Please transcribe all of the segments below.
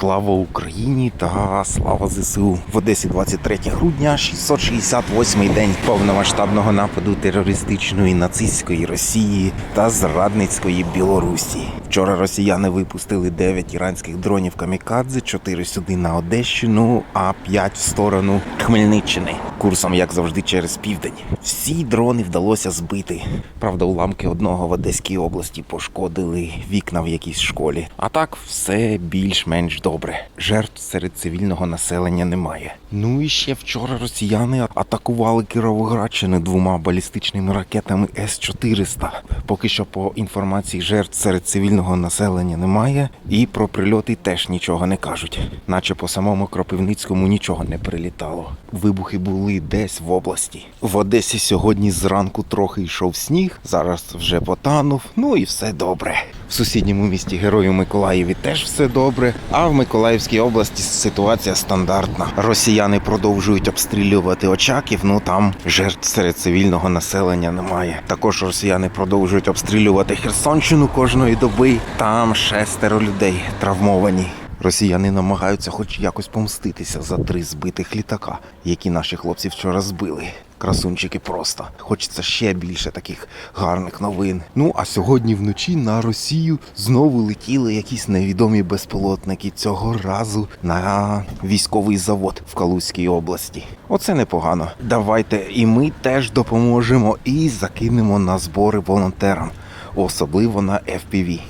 Слава Україні та слава ЗСУ в Одесі 23 грудня, 668-й день повномасштабного нападу терористичної нацистської Росії та зрадницької Білорусі. Вчора росіяни випустили 9 іранських дронів камікадзе, 4 сюди на Одещину, а 5 в сторону Хмельниччини. Курсом, як завжди, через південь. Всі дрони вдалося збити. Правда, уламки одного в Одеській області пошкодили вікна в якійсь школі. А так все більш-менш добре. Жертв серед цивільного населення немає. Ну і ще вчора росіяни атакували Кіровоградщину двома балістичними ракетами С-400. Поки що по інформації жертв серед цивільного населення немає, і про прильоти теж нічого не кажуть. Наче по самому Кропивницькому нічого не прилітало. Вибухи були десь в області. В Одесі сьогодні зранку трохи йшов сніг, зараз вже потанув. Ну і все добре. В сусідньому місті Герою Миколаєві теж все добре. А в Миколаївській області ситуація стандартна. Росіяни продовжують обстрілювати Очаків. Ну там жертв серед цивільного населення немає. Також росіяни продовжують обстрілювати Херсонщину кожної доби. Там шестеро людей травмовані. Росіяни намагаються хоч якось помститися за три збитих літака, які наші хлопці вчора збили. Красунчики просто. Хочеться ще більше таких гарних новин. Ну а сьогодні вночі на Росію знову летіли якісь невідомі безпілотники цього разу на військовий завод в Калузькій області. Оце непогано. Давайте і ми теж допоможемо і закинемо на збори волонтерам, особливо на FPV.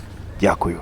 Дякую.